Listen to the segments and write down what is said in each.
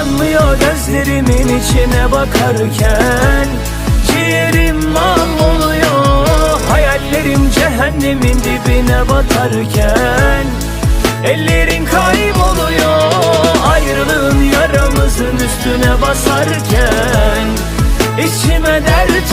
Utanmıyor gözlerimin içine bakarken Ciğerim mahvoluyor. Hayallerim cehennemin dibine batarken Ellerin kayboluyor. Ayrılığın yaramızın üstüne basarken İçime dert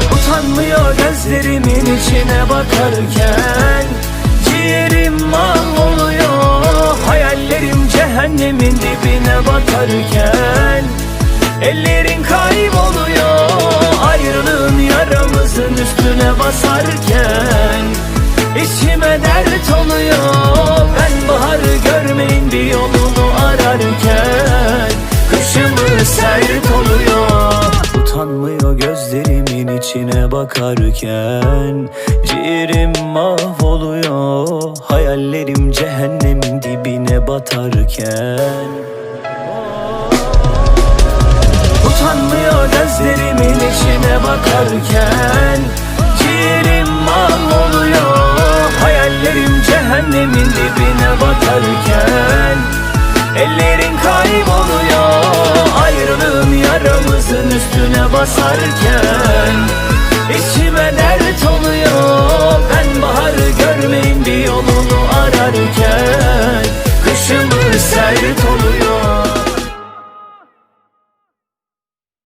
gözlerimin içine bakarken Ciğerim mahvoluyor Hayallerim cehennemin dibine batarken Ellerin kayboluyor Ayrılığın yaramızın üstüne basarken İçime dert oluyor. Ben bakarken Ciğerim mahvoluyor Hayallerim cehennemin dibine batarken. Utanmıyor gözlerimin içine bakarken Ciğerim mahvoluyor Hayallerim cehennemin dibine batarken. Ellerin kayboluyor Ayrılığın yaramızın üstüne basarken içime der